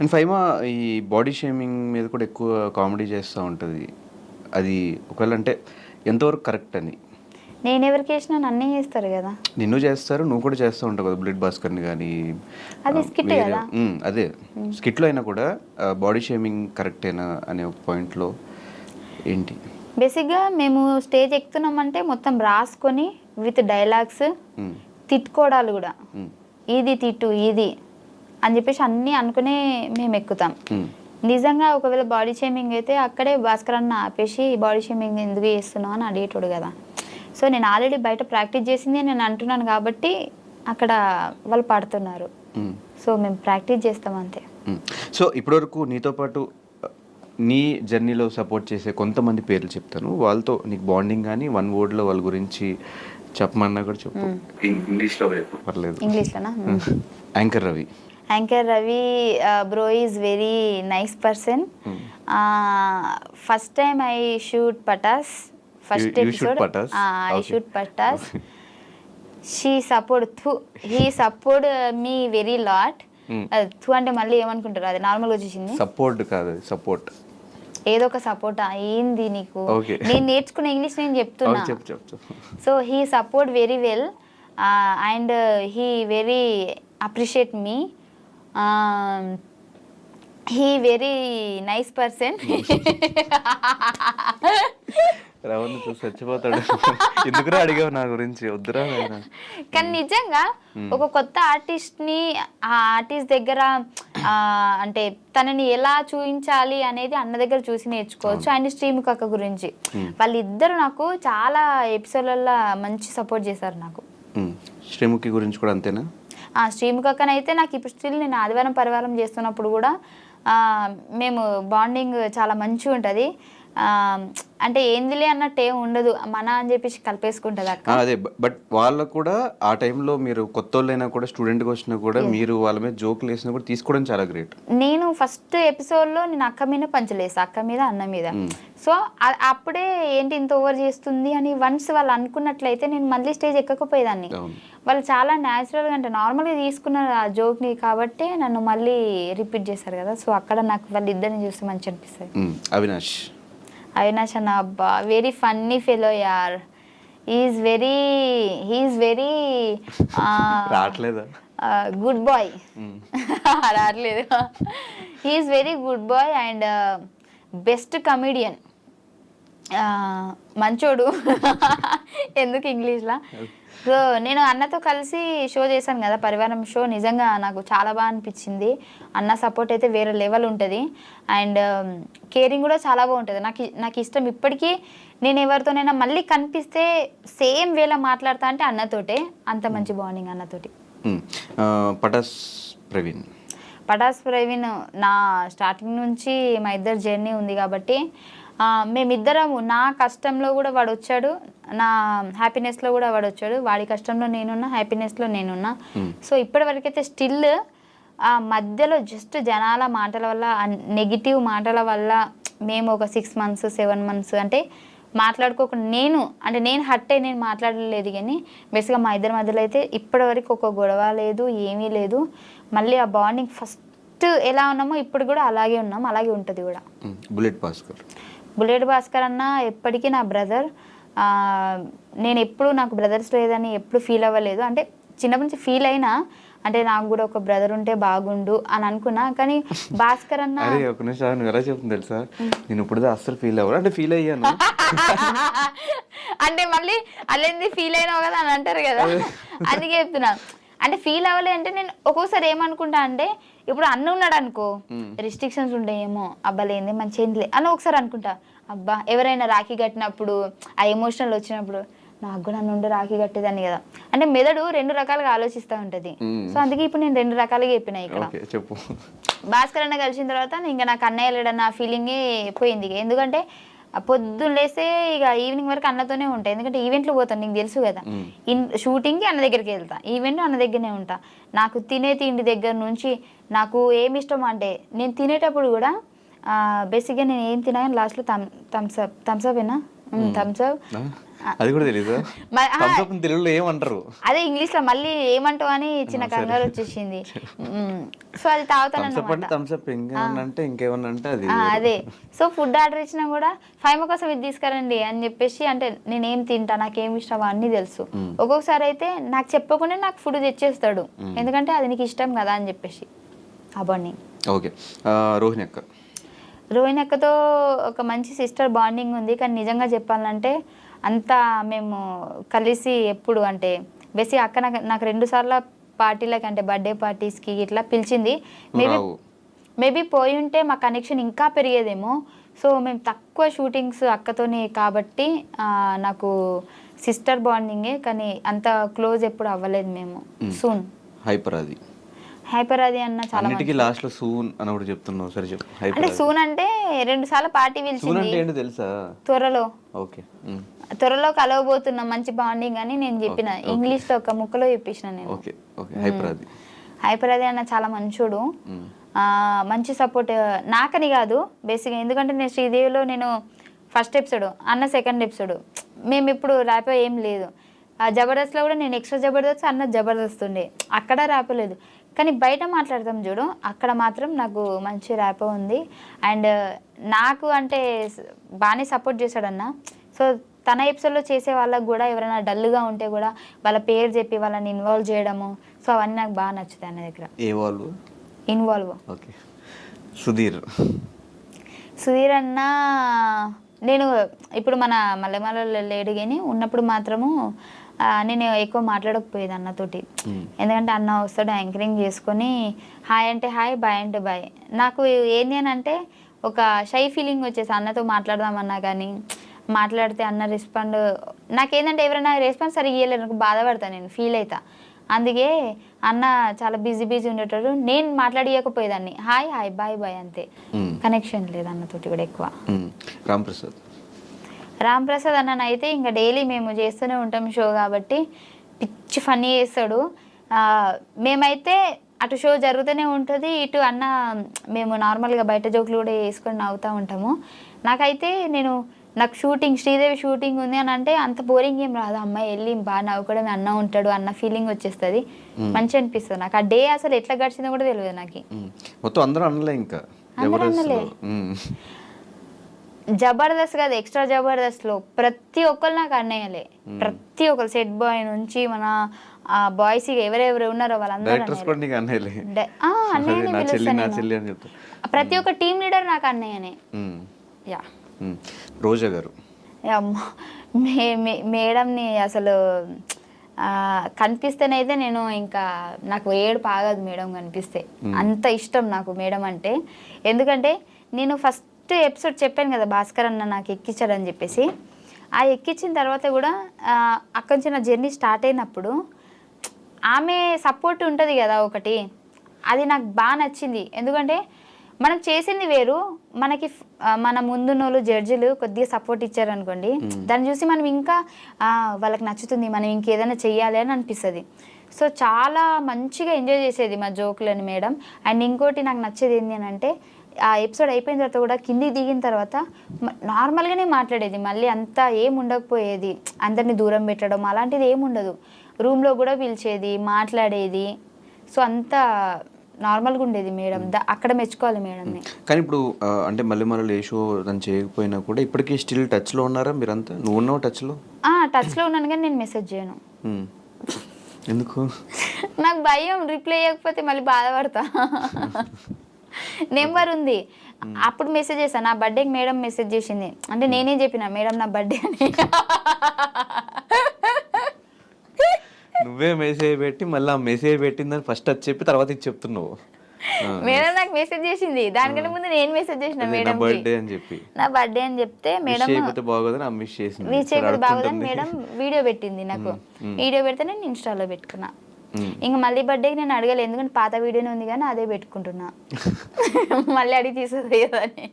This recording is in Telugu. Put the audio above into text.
అండ్ ఫైమా ఈ బాడీ షేమింగ్ మీద కూడా ఎక్కువ కామెడీ చేస్తూ ఉంటుంది. అది ఒకవేళ అంటే ఎంతవరకు కరెక్ట్ అని? నేను ఎవరికి వేసినా నన్నే చేస్తారు కదా. నిన్ను చేస్తారు నువ్వు కూడా చేస్తూ ఉంటావు కదా బ్లడ్ భాస్కర్ని కానీ అది skit కదా? అదే. స్కిట్లో అయినా కూడా బాడీ షేమింగ్ కరెక్టేనా అనే ఒక పాయింట్లో ఏంటి? బేసిక్గా మేము స్టేజ్ ఎక్కుతున్నామంటే మొత్తం రాసుకొని విత్ డైలాగ్స్. తిట్టుకోవడాలు కూడా. ఇది తిట్టు ఇది. అని చెప్పేసి అన్నీ అనుకునే మేము ఎక్కుతాం. నిజంగా ఒకవేళ బాడీ షేమింగ్ అయితే అక్కడే భాస్కర్ అన్న ఆపేసి బాడీ షేమింగ్ ఎందుకు చేస్తున్నావు అని అడిగేటోడు కదా. సో నేను ఆల్రెడీ బయట ప్రాక్టీస్ చేసింది నేను అంటున్నాను కాబట్టి అక్కడ వాళ్ళు పాడుతున్నారు. సో మేము ప్రాక్టీస్ చేస్తాం అంతే. సో ఇప్పటివరకు నీతో పాటు నీ జర్నీలో సపోర్ట్ చేసే కొంతమంది పేర్లు చెప్తాను. వాళ్ళతో నీకు బాండింగ్ కానీ వన్ వర్డ్లో వాళ్ళ గురించి చెప్పమన్నా కూడా చెప్పు. ఇంగ్లీష్లో పర్లేదు. ఇంగ్లీష్లోనా? Anchor Ravi. Anchor Ravi bro is very nice person first time I shoot Pataas first episode? I. Shoot Pataas she support థు he support me very lot. థు అంటే మళ్ళీ ఏమనుకుంటారు? అది నార్మల్గా వచ్చేసింది. సపోర్ట్ కాదు సపోర్ట్ ఏదో ఒక సపోర్ట్ ఏంది నీకు. నేను నేర్చుకున్న ఇంగ్లీష్ నేను చెప్తున్నా. So he support very well and he very appreciate me he very nice person రవణ్ చచ్చిపోతాడు. ఎందుకురా అడిగావు నా గురించి? వద్దురా. కానీ నిజంగా ఒక కొత్త ఆర్టిస్ట్ని ఆ ఆర్టిస్ట్ దగ్గర అంటే తనని ఎలా చూపించాలి అనేది అన్న దగ్గర చూసి నేర్చుకోవచ్చు. అండ్ శ్రీముఖ అక్క గురించి. వాళ్ళిద్దరు నాకు చాలా ఎపిసోడ్లలో మంచి సపోర్ట్ చేశారు నాకు. శ్రీముఖి గురించి కూడా అంతేనా? ఆ స్టీము కక్కన అయితే నాకు ఇప్పుడు స్టిల్ నేను ఆదివారం పరివారం చేస్తున్నప్పుడు కూడా మేము బాండింగ్ చాలా మంచిగా ఉంటుంది అంటే ఏందిలే అన్నట్టు ఏం ఉండదు. మన అని చెప్పేసి కలిపేసుకుంటుంది అక్క. అదే బట్ వాళ్ళకు కూడా ఆ టైంలో మీరు కొత్త వాళ్ళైనా కూడా స్టూడెంట్గా వచ్చినా కూడా మీరు వాళ్ళ మీద జోకులు వేసినా కూడా తీసుకోవడం చాలా గ్రేట్. నేను ఫస్ట్ ఎపిసోడ్లో నేను అక్క మీద పంచలేసా అక్క మీద అన్న మీద. సో అ- అప్పుడే ఏంటి ఇంత ఓవర్ చేస్తుంది అని వన్స్ వాళ్ళు అనుకున్నట్లయితే నేను మళ్ళీ స్టేజ్ ఎక్కకపోయేదాన్ని. వాళ్ళు చాలా న్యాచురల్గా అంటే నార్మల్గా తీసుకున్నారు ఆ జోక్ని కాబట్టి నన్ను మళ్ళీ రిపీట్ చేశారు కదా. సో అక్కడ నాకు వాళ్ళు ఇద్దరిని చూస్తే మంచి అనిపిస్తుంది. మ్మ్. అవినాష్. అవినాష్ అన్న అబ్బా వెరీ ఫన్నీ ఫెలో యార్ ఈజ్ వెరీ హీఈస్ వెరీ రావట్లేదా? గుడ్ బాయ్ రావట్లేదు. He's very good boy and best comedian మంచోడు. ఎందుకు ఇంగ్లీష్లా? సో నేను అన్నతో కలిసి షో చేశాను కదా పరివారం షో. నిజంగా నాకు చాలా బాగా అనిపించింది. అన్న సపోర్ట్ అయితే వేరే లెవెల్ ఉంటుంది. అండ్ కేరింగ్ కూడా చాలా బాగుంటుంది. నాకు నాకు ఇష్టం ఇప్పటికీ. నేను ఎవరితోనైనా మళ్ళీ కనిపిస్తే సేమ్ వేలా మాట్లాడతా అంటే అన్నతోటే. అంత మంచి బాండింగ్ అన్నతోటి. ఆ, పటాస్ ప్రవీణ్. పటాస్ ప్రవీణ్ నా స్టార్టింగ్ నుంచి మా ఇద్దరు జర్నీ ఉంది కాబట్టి మేమిద్దరము నా కష్టంలో కూడా వాడు వచ్చాడు నా హ్యాపీనెస్లో కూడా వాడు వచ్చాడు వాడి కష్టంలో నేనున్నా హ్యాపీనెస్లో నేనున్నా. సో ఇప్పటి వరకైతే స్టిల్ ఆ మధ్యలో జస్ట్ జనాల మాటల వల్ల నెగిటివ్ మాటల వల్ల మేము ఒక సిక్స్ మంత్స్ సెవెన్ మంత్స్ అంటే మాట్లాడుకోకుండా నేను అంటే నేను హట్ అయి నేను మాట్లాడలేదు కానీ బేసిక్గా మా ఇద్దరి మధ్యలో అయితే ఇప్పటివరకు ఒక గొడవ లేదు ఏమీ లేదు. మళ్ళీ ఆ బాండింగ్ ఫస్ట్ ఎలా ఉన్నామో ఇప్పుడు కూడా అలాగే ఉన్నాం అలాగే ఉంటుంది కూడా. బుల్లెట్ భాస్కర్. బుల్లెట్ భాస్కర్ అన్న ఎప్పటికీ నా బ్రదర్ నేను ఎప్పుడు నాకు బ్రదర్స్ లేదని ఎప్పుడు ఫీల్ అవ్వలేదు. అంటే చిన్నప్పటి నుంచి ఫీల్ అయినా అంటే నాకు కూడా ఒక బ్రదర్ ఉంటే బాగుండు అని అనుకున్నా. కానీ భాస్కర్ అన్న ఒక నిమిషం ఎలా చెప్తుంది తెలుసా? నేను ఇప్పుడు అస్సలు ఫీల్ అవ్వరు అంటే ఫీల్ అయ్యాను. అంటే మళ్ళీ అల్లేంది ఫీల్ అయినావు కదా అని అంటారు కదా. అందుకే చెప్తున్నా. అంటే ఫీల్ అవ్వలే అంటే నేను ఒక్కోసారి ఏమనుకుంటా అంటే ఇప్పుడు అన్న ఉన్నాడు అనుకో రిస్ట్రిక్షన్స్ ఉంటాయేమో అబ్బాలేంది మంచి ఏంది అని ఒకసారి అనుకుంటా. అబ్బా ఎవరైనా రాఖీ కట్టినప్పుడు ఆ ఎమోషనల్ వచ్చినప్పుడు నాకు కూడా నుండి రాఖీ కట్టేదాన్ని కదా. అంటే మెదడు రెండు రకాలుగా ఆలోచిస్తూ ఉంటది. సో అందుకే ఇప్పుడు నేను రెండు రకాలుగా చెప్పిన ఇక్కడ. చెప్పు. భాస్కర్ అన్న కలిసిన తర్వాత ఇంకా నాకు అన్నయ్య లేడన్న ఫీలింగే పోయింది. ఎందుకంటే పొద్దున్న లేస్తే ఇక ఈవినింగ్ వరకు అన్నతోనే ఉంటాయి ఎందుకంటే ఈవెంట్లు పోతాను నీకు తెలుసు కదా. ఇన్ షూటింగ్కి అన్న దగ్గరికి వెళ్తా. ఈవెంట్ అన్న దగ్గరనే ఉంటా. నాకు తినే తిండి దగ్గర నుంచి నాకు ఏమి ఇష్టం అంటే నేను తినేటప్పుడు కూడా బేసిక్గా నేను ఏం తినా లాస్ట్లో థమ్ థమ్స్అప్ థమ్స్అప్ ఏనా? Thums Up? అది కూడా అప్ తెలుగులో ఏమంటారు? అదే ఇంగ్లీష్లో మళ్ళీ ఏమంటావు అని చిన్న కంగారు వచ్చేసింది. సో అది అప్ ఇంకేమన్నా అంటే అది అదే. సో ఫుడ్ ఆర్డర్ ఇచ్చినా కూడా ఫైవ్ కోసం ఇది తీసుకురండి అని చెప్పేసి అంటే నేనేం తింటా నాకేం ఇష్టం అన్నీ తెలుసు. ఒక్కొక్కసారి అయితే నాకు చెప్పకుండా నాకు ఫుడ్ తెచ్చేస్తాడు. ఎందుకంటే అది నీకు ఇష్టం కదా అని చెప్పేసి. ఆ బండి ఓకే. రోహిణి అక్క. రోహిణి అక్కతో ఒక మంచి సిస్టర్ బాండింగ్ ఉంది. కానీ నిజంగా చెప్పాలంటే అంతా మేము కలిసి ఎప్పుడు అంటే బేసి అక్క నాకు నాకు రెండు సార్లు పార్టీలకి అంటే బర్త్డే పార్టీస్కి ఇట్లా పిలిచింది. మేబీ మేబీ పోయి ఉంటే మా కనెక్షన్ ఇంకా పెరిగేదేమో. సో మేము తక్కువ షూటింగ్స్ అక్కతోనే కాబట్టి నాకు సిస్టర్ బాండింగే కానీ అంత క్లోజ్ ఎప్పుడు అవ్వలేదు మేము. Soon hyper Aadi. Hyper Aadi అన్న చాలా అన్నిటికీ లాస్ట్లో సూన్ అని ఒకటి చెప్తున్నావు. సరే చెప్పు. అంటే సూన్ అంటే రెండు సార్లు పార్టీ సూన్ పిలిచింది. ఏంటో తెలుసా? త్వరలో. ఓకే. ఉమ్. త్వరలో కలవబోతున్నాం మంచి బాండింగ్ అని నేను చెప్పిన. ఇంగ్లీష్లో ఒక ముక్కలో చెప్పేసిన నేను. Okay okay. Hyper Aadi hyper Aadi అన్న చాలా మంచోడు. ఉమ్. ఆ, మంచి సపోర్ట్ నాకని కాదు బేసిక్గా ఎందుకంటే నేను శ్రీదేవిలో నేను ఫస్ట్ ఎపిసోడ్ అన్న సెకండ్ ఎపిసోడ్ మేము ఇప్పుడు ర్యాపో ఏం లేదు. ఆ జబర్దస్త్లో కూడా నేను ఎక్స్ట్రా జబర్దస్త్ అన్న జబర్దస్త్ ఉండే. అక్కడ ర్యాపో లేదు కానీ బయట మాట్లాడతాం చూడు. అక్కడ మాత్రం నాకు మంచి ర్యాపో ఉంది. అండ్ నాకు అంటే బాగానే సపోర్ట్ చేశాడన్న. సో తన ఎపిసోడ్లో చేసే వాళ్ళకి కూడా ఎవరైనా డల్గా ఉంటే కూడా వాళ్ళ పేరు చెప్పి వాళ్ళని ఇన్వాల్వ్ చేయడము. సో అవన్నీ నాకు బాగా నచ్చుతాయి అన్న దగ్గర. వాళ్ళు? ఇన్వాల్వ్. ఓకే. సుధీర్. సుధీర్ అన్న నేను ఇప్పుడు మన మల్లెమలలో లేడు కానీ ఉన్నప్పుడు మాత్రము నేను ఎక్కువ మాట్లాడకపోయేది అన్నతోటి. ఎందుకంటే అన్న వస్తాడు యాంకరింగ్ చేసుకొని హాయ్ అంటే హాయ్ బాయ్ అంటే బాయ్. నాకు ఏంది అని అంటే ఒక షై ఫీలింగ్ వచ్చేసి అన్నతో మాట్లాడదామన్నా కానీ మాట్లాడితే అన్న రెస్పాండ్ నాకేంటంటే ఎవరైనా రెస్పాన్స్ సరిగ్గా ఇవ్వలేరు నాకు బాధపడతాను నేను ఫీల్ అవుతా అందుకే అన్న చాలా బిజీ బిజీ ఉండేటోడు. నేను మాట్లాడియకపోయేదాన్ని. హాయ్ హాయ్ బాయ్ బాయ్ అంతే. కనెక్షన్ లేదు అన్నతోటి కూడా ఎక్కువ. రామ్ ప్రసాద్ రామ్ ప్రసాద్ అన్న అయితే ఇంకా డైలీ మేము చేస్తూనే ఉంటాం షో కాబట్టి పిచ్చి ఫన్నీ చేస్తాడు. మేమైతే అటు షో జరుగుతూనే ఉంటుంది ఇటు అన్న మేము నార్మల్గా బయట జోకులు కూడా వేసుకొని నవ్వుతూ ఉంటాము. నాకైతే నేను నాకు షూటింగ్ శ్రీదేవి షూటింగ్ ఉంది అని అంటే అంత బోరింగ్ ఏం రాదు. అమ్మాయి వెళ్ళి బాగా నవ్వుకోవడం అన్న ఉంటాడు అన్న ఫీలింగ్ వచ్చేస్తుంది. మంచి అనిపిస్తుంది నాకు. ఆ డే అసలు ఎట్లా గడిచిందో కూడా తెలియదు నాకు. మొత్తం అందరూ అనలే ఇంకా. అందరూ. అనలే. జబర్దస్త్ కాదు ఎక్స్ట్రా జబర్దస్త్లో ప్రతి ఒక్కరు నాకు అన్నయ్యలే. ప్రతి ఒక్కరు సెట్ బాయ్ నుంచి మన బాయ్స్ ఎవరెవరు ఉన్నారో వాళ్ళందరూ అన్నయ్యనే ప్రతి ఒక్క టీం లీడర్ నాకు అన్నయ్యనే. యా. రోజా గారు. అమ్మ మే మే- మేడంని అసలు కనిపిస్తేనైతే నేను ఇంకా నాకు ఏడు పాగదు మేడం కనిపిస్తే. అంత ఇష్టం నాకు మేడం అంటే. ఎందుకంటే నేను ఫస్ట్ ఎపిసోడ్ చెప్పాను కదా భాస్కర్ అన్న నాకు ఎక్కించాడని చెప్పేసి. ఆ ఎక్కించిన తర్వాత కూడా అక్కడి నుంచి నా జర్నీ స్టార్ట్ అయినప్పుడు ఆమె సపోర్ట్ ఉంటుంది కదా ఒకటి. అది నాకు బాగా నచ్చింది. ఎందుకంటే మనం చేసింది వేరు. మనకి మన ముందున్న వాళ్ళు జడ్జిలు కొద్దిగా సపోర్ట్ ఇచ్చారనుకోండి దాన్ని చూసి మనం ఇంకా వాళ్ళకి నచ్చుతుంది. మనం ఇంకేదైనా చెయ్యాలి అని అనిపిస్తుంది. సో చాలా మంచిగా ఎంజాయ్ చేసేది మా జోకులని మేడం. అండ్ ఇంకోటి నాకు నచ్చేది ఏంటి అని అంటే ఆ ఎపిసోడ్ అయిపోయిన తర్వాత కూడా కిందికి దిగిన తర్వాత నార్మల్గానే మాట్లాడేది. మళ్ళీ అంతా ఏం ఉండకపోయేది. అందరిని దూరం పెట్టడం అలాంటిది ఏం ఉండదు. రూమ్లో కూడా పిలిచేది మాట్లాడేది. సో అంతా నార్మల్గా ఉండేది మేడం. ద- అక్కడ మెచ్చుకోవాలి మేడంని కానీ ఇప్పుడు అంటే మళ్ళీ మళ్ళీ ఏ షో తను చేయకపోయినా కూడా ఇప్పటికీ స్టిల్ టచ్లో ఉన్నారా మీరంతా? నువ్వు ఉన్నావు టచ్లో? టచ్లో ఉన్నాను కానీ నేను మెసేజ్ చేయను. ఎందుకు? నాకు భయం. రిప్లై చేయకపోతే మళ్ళీ బాధపడతా. నెంబర్ ఉంది. అప్పుడు మెసేజ్ చేశాను నా బర్త్డేకి మేడం మెసేజ్ చేసింది. అంటే నేనే చెప్పిన మేడం నా బర్త్డే అని. నువ్వే మెసేజ్ పెట్టి మళ్ళీ ఆ మెసేజ్ పెట్టిందని ఫస్ట్ అది చెప్పి తర్వాత ఇది చెప్తున్నావు. మేడం నాకు మెసేజ్ చేసింది. దానికంటే ముందు నేను మెసేజ్ చేసిన మేడం బర్త్డే అని చెప్పి. నా బర్త్డే అని చెప్తే మిస్ మేడం చేయకపోతే బాగోదని మిస్ చేసింది. సరే, అయిపోతే బాగోదని. మేడం వీడియో పెట్టింది నాకు. వీడియో పెడితే నేను ఇన్స్టాలో పెట్టుకున్నా. ఇంకా మళ్ళీ బర్త్డేకి నేను అడగలేదు ఎందుకంటే పాత వీడియోనే ఉంది కానీ అదే పెట్టుకుంటున్నా. మళ్ళీ అడిగి తీసేది అని.